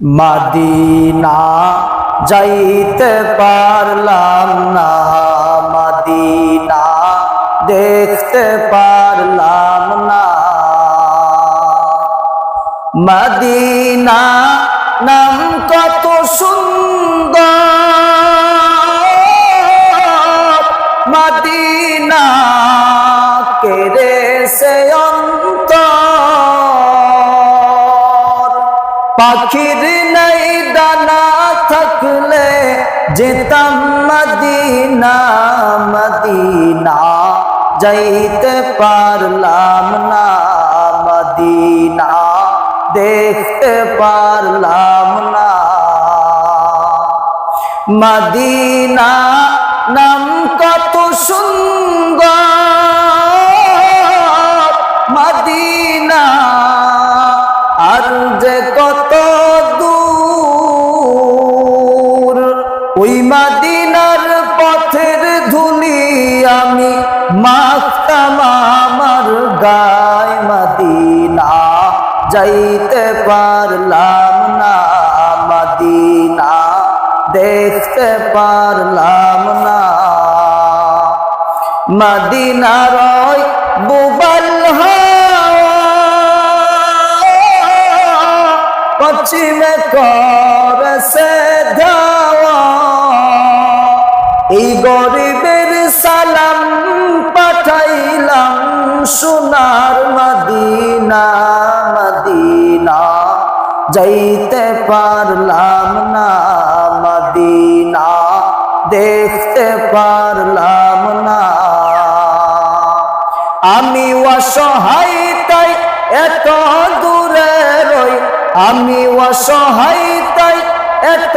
মাদিনা যাইতে পারলাম না, মাদিনা দেখতে পারলাম না। মদিনা নাম কত সুন্দর, মদিনা কেড়ে সে অন্তর। পাখির নেই ডানা থাকলে যেতাম মদিনা মদিনা। যাইতে পারলাম না মদিনা দেখতে পারলাম না। মদিনা মদিনার পথের ধুলি আমি মাখতাম আমার গায় মদিনা, যাইতে পারলাম না মদিনা, দেখতে পারলাম না। মদিনার বুবল পশ্চিমে করছে গরিবের সালাম পাঠাইলাম সোনার মদিনা মদিনা। যাইতে পারলাম না, মদিনা। দেখতে পারলাম না। আমি অসহায়, তাই এত দূরে রই। আমি অসহায়, তাই এত